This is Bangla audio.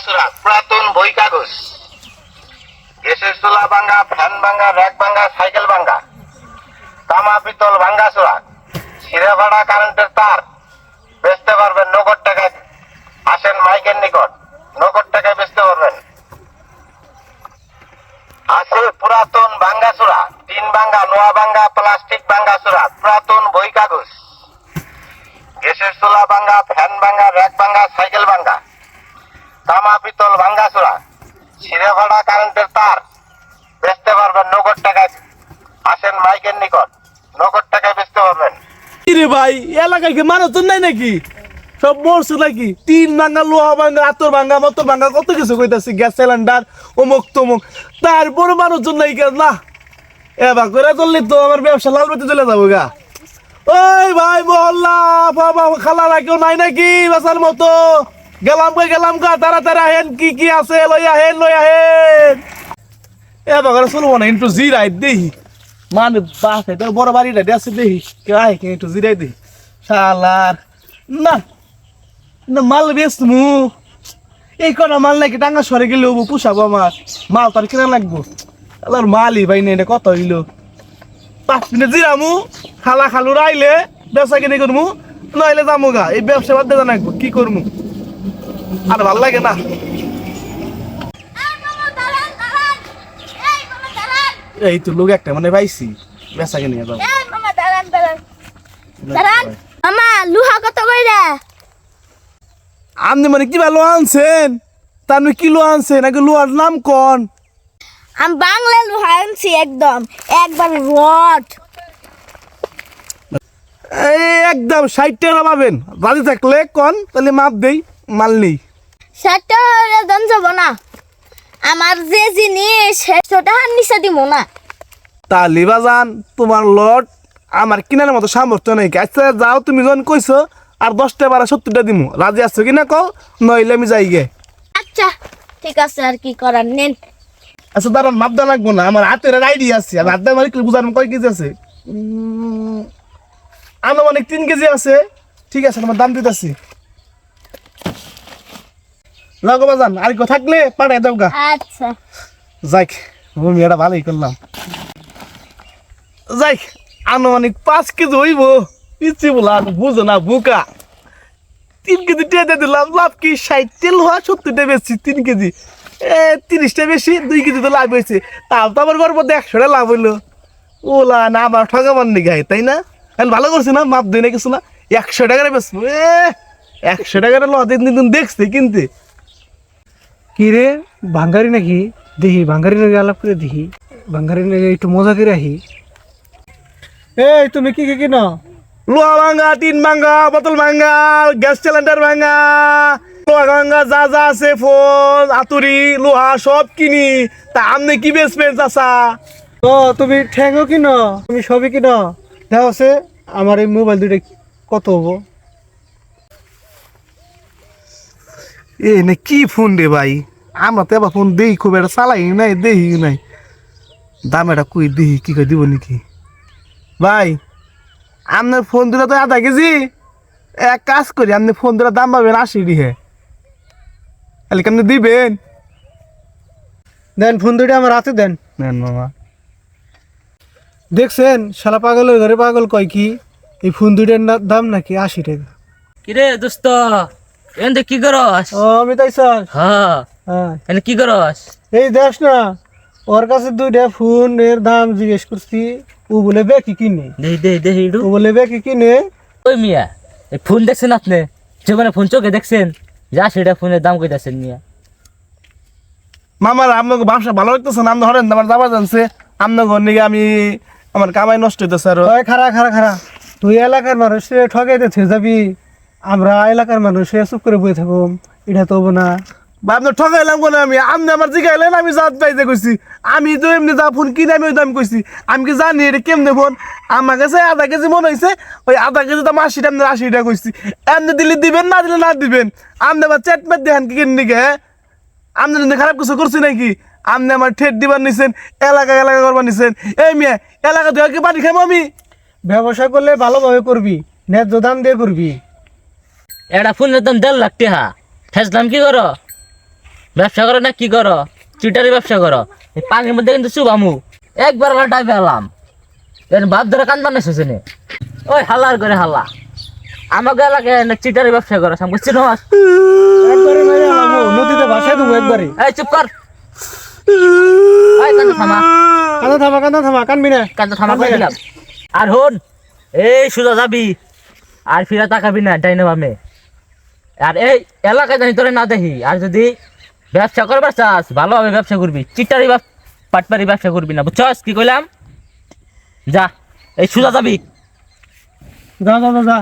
ভাঙ্গাচুরা পুরাতন বই কাগজ। গ্যাসের চুলা ভাঙ্গা ফ্যান ভাঙ্গা র্যাক ভাঙ্গা সাইকেল ভাঙ্গা তামা পিতল ভাঙ্গাচুরা ছিঁড়ে ফাড়া কারেন্টের তার, বেচতে পারবেন নগদ টাকায়। আসেন মাইকের নিকট, নগদ টাকায় বেচতে পারবেন। আছে পুরাতন ভাঙ্গাচুরা টিন ভাঙ্গা নোয়া ভাঙ্গা প্লাস্টিক ভাঙ্গাচুরা পুরাতন বই কাগজ। গ্যাসের চুলা ভাঙ্গা ফ্যান ভাঙ্গা র্যাক ভাঙ্গা সাইকেল ভাঙ্গা তামা পিতল ভাঙ্গাচুরা ছিঁড়ে কারেন্টের তার। বেচতে পারবেন নগদ টাকায়। আসেন মাইকের নিকট। নগদ টাকায় বেচতে পারবেন। রে ভাই, এলাকায় কি মানুষজন নাই নাকি? সব মরছে নাকি? টিন ভাঙ্গা, লোহা ভাঙ্গা, আতর ভাঙ্গা, মতর ভাঙ্গা, কত কিছু কইতাছি, গ্যাস সিলিন্ডার, অমুক তমুক। তারপর মানুষজন নাই কেন? না। এবার করে চললি তো, আমার ব্যবসা লাল বাতি চলে যাব গা। ওই ভাই, মহল্লা, বাবা খালা না কেউ নাই নাকি? বেচার মতো। গেলাম কই গেলাম গা তাড়াতাড়ি আহেন, কি কি আছে? লই আহেন লই আহেন। এ করে চলবো না একটু জিরাই দেহি মানে বাস এটা, বড় বাড়িটা দেশে দেখি কেউ আয় কে একটু জিরাই দিই। শালার না না, মাল বেশ মু। এই কটা মাল নাকি টাঙ্গা সরে গেলে হব পুষাবো আমার মাল তার কিনা লাগবো। আল্লাহর মালই ভাই নেই কত হইল? পাঁচ মিনিট জিরামু খালা খালু রাইলে ব্যবসা কিনে করমু নইলে যামু গা এই ব্যবসা বাদ দিয়ে কি করমু? আর ভালো লাগে না। এই তো লোক একটা মানে পাইছি ব্যবসা কিনে যাব মামা লুহা কত কইরা? আপনি মানে কি ভালো আনছেন? তা আপনি কি লো আনছেন? নাকি লোহার নাম কন। আমি বাংলা লুহা আনছি একদম একবার রড। এই একদম ষাট টাকা পাবেন। রাজি থাকলে কন তাহলে মাপ দেই। মাল নেই ষাটটা দাম যাব না। আমার যে জিনিস সেটা নিচে দিব না। তাহলে বাজান তোমার লট আমার কিনার মতো সামর্থ্য নেই। আচ্ছা যাও তুমি যখন কইছো আর দশটা বারো সত্তরটা দিমু। রাজি আছো কিনা কও? নইলে আমি যাই গে। আচ্ছা ঠিক আছে আর কি করার নেন। আচ্ছা দাঁড়ান মাপ দেওয়া লাগবো না। আমার হাতের আইডিয়া আছে আর হাত মানে বুঝার কয় কেজি আছে? আনুমানিক তিন কেজি আছে। ঠিক আছে তোমার দাম দিতেছি। লাগো বাজান আর কেউ থাকলে পাঠাই দাও গা। আচ্ছা। যাক আমি এটা ভালোই করলাম। যাক আনুমানিক পাঁচ কেজি হইব। ইচ্ছি বলা বুঝো না বুকা। তিন কেজি টেনে দিলাম লাভ কি? ষাট তেল হওয়া সত্তরটা বেশি তিন কেজি। এ তিরিশটা বেশি দুই কেজি তো লাভ হয়েছে। তাও তো আমার গর্ব একশোটা লাভ হইল। ওলা না আমার ঠকাবার নিগাই তাই না? এখন ভালো করছি না মাপ দিই না কিছু না। একশো টাকার বেশি এ একশো টাকার দিন দিন দেখছি কিনতে। কি রে ভাঙ্গারি নাকি? দেখি ভাঙ্গারি নাকি আলাপ করে দেখি। ভাঙ্গারি নাকি একটু মজা করে আহি। এই তুমি কি কি কিনো? লোহা ভাঙ্গা টিন ভাঙ্গা বোতল ভাঙ্গা গ্যাস সিলিন্ডার ভাঙ্গা লোহা ভাঙ্গা যা যা আছে ফোন আতুরি লোহা সব কিনি। তা আপনি কি বেচবেন চাচা? ও তুমি ঠ্যাংও কিনো? তুমি সবই কিনো? দেখা আছে আমার এই মোবাইল দুইটা কত হব? এ নে কি ফোন রে ভাই? আমরা তো এবার ফোন দেই খুব একটা চালাই নাই দেই নাই। দাম এটা কই দেই কি কই দিব নাকি? ভাই আপনার ফোন দিলে তো আধা কেজি। এক কাজ করি আপনি ফোন দিলে দাম পাবেন আশি রিহে। তাহলে কেমনি দিবেন? দেন ফোন দুইটা আমার হাতে দেন। নেন মামা। দেখছেন শালা পাগলের ঘরে পাগল কয় কি? এই ফোন দুইটার না- দাম নাকি আশি টাকা। কিরে দোস্ত? এনে কি করস? ও আমি তাই স্যার হ্যাঁ। হ্যাঁ। এনে কি করস? এই দেখ না ওর কাছে দুইটা ফোন এর দাম জিজ্ঞেস করছি ও বলে বেকি কিনে? দেহি দেহি দেহি ইডু ও বলে বেকি কিনে? ওই মিয়া এই ফোন দেখছেন আপনি? জীবনে ফোন চোখে দেখছেন? যা সেটা ফোনের দাম কইতাছেন মিয়া। মামার আপনাকে ব্যবসা ভালো লাগতেছে না? আপনি হরেন আমার যাবার জানছে ঘর নিকে আমি আমার কামাই নষ্ট হইতেছে আর। ওই খারা খারা খারা তুই এলাকার মানুষে ঠকাইতে যাবি আমরা এলাকার মানুষে চুপ করে বয়ে থাকব এটা তো হব না। বা আপনি ঠকাইলাম কোন আমি। আপনি আমার জিগাইলেন আমি জাত পাইতে কইছি। আমি তো এমনি যা ফোন কিনে আমি ওই দাম কইছি। আমি কি জানি এটা কেমনে ফোন? আমার কাছে আধা কেজি মনে হয়েছে ওই আধা কেজি দাম আশি টাকা আশি টাকা কইছি। এমনি দিলে দিবেন না দিলে না দিবেন। আপনি আবার চেট মেট দেখেন কি কিনে নিকে আপনি যদি খারাপ কিছু করছি নাকি? আপনি আমার ঠেট দিবার নিছেন এলাকা এলাকা করবার নিছেন। এই মেয়ে এলাকা দুই কি পানি খাব আমি? ব্যবসা করলে ভালোভাবে করবি ন্যায্য দাম দিয়ে করবি। এটা ফোনের দাম দেড় লাখ টাকা ঠেসলাম কি কর? ব্যবসা করো না কি করো? চিটারি ব্যবসা করো। এই পানির মধ্যে কিন্তু চুবামু একবার লাটাই পেলাম এর বাপ ধরে এসেছে নে ওই হাল্লার করে হাল্লা আমাকে এলাকায় না চিটারি ব্যবসা করো সাম বুঝছি না? একবারে মাইরা আলামু, নদীতে ভাসাই দেবো একবারে। এই চুপ কর। কান্দা থামা। কান্দা থামা কান্দা থামা কানবি না। কান্দা থামা করে দিলাম আর হন এই সুজা যাবি। আর ফিরা তাকাবি না ডাইনে বামে। আর এই এলাকায় জানি তোরে না দেখি, আর যদি ব্যবসা করবার চাস, ভালোভাবে ব্যবসা করবি চিটারি বা পাটপারি ব্যবসা করবি না, বুঝছস? কি কইলাম? যা, এই সুজা যাবি। যা যা যা যা।